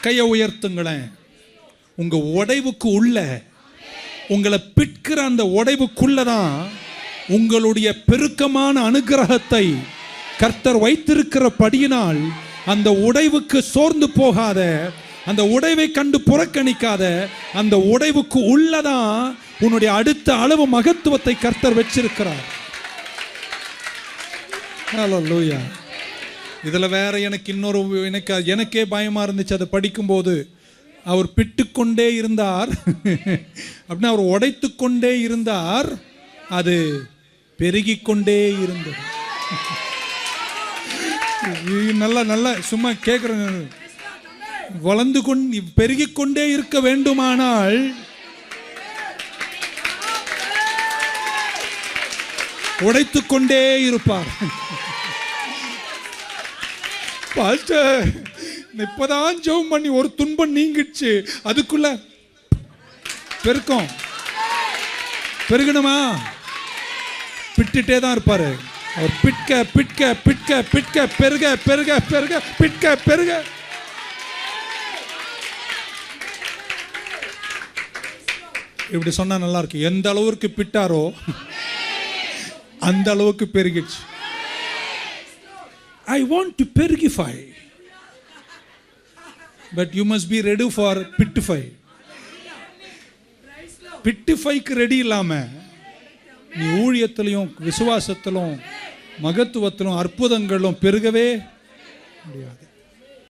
கையை உயர்த்துங்களேன் உங்க உடைவுக்கு உள்ள உங்களை பிற்கிற அந்த உடைவுக்குள்ள தான் உங்களுடைய பெருக்கமான அனுகிரகத்தை கர்த்தர் வைத்திருக்கிறபடியினால் அந்த உடைவுக்கு சோர்ந்து போகாத அந்த உடைவை கண்டு புறக்கணிக்காத அந்த உடைவுக்கு உள்ளதான் உன்னுடைய அடுத்த அளவு மகத்துவத்தை கர்த்தர் வச்சிருக்கிறார் Hallelujah. இதில் வேற எனக்கு இன்னொரு எனக்கு எனக்கே பயமா இருந்துச்சு அதை படிக்கும்போது. அவர் பிட்டுக்கொண்டே இருந்தார். அப்படின்னா அவர் உடைத்து கொண்டே இருந்தார். அது பெருகிக் கொண்டே இருந்தது நல்லா நல்லா சும்மா கேட்குறேன் வளர்ந்து கொண்டு பெருகிக்கொண்டே இருக்க வேண்டுமானால். உடைத்து கொண்டே இருப்பார். பாஸ்டர் இப்பதான் ஜெபம் பண்ணி ஒரு துன்பம் நீங்கிடுச்சு. அதுக்குள்ள பெருக்கம். பெருகணுமா? பிட்டுட்டே தான் இருப்பாரு. அவர் பிட்க பிட்க பிட்க பிட்க பெருக பெருக பெருக பிட்க பெருக. இப்படி சொன்னா நல்லா இருக்கு. எந்த அளவுக்கு பிட்டாரோ அந்த அளவுக்கு பெருகிடுச்சு. I want to purify but you must be ready for beautify பிட்டிஃபைக்கு ready இல்லாமல் நீ ஊழியத்திலையும் விசுவாசத்திலும் மகத்துவத்திலும் அற்புதங்களும் பெருகவே முடியாது.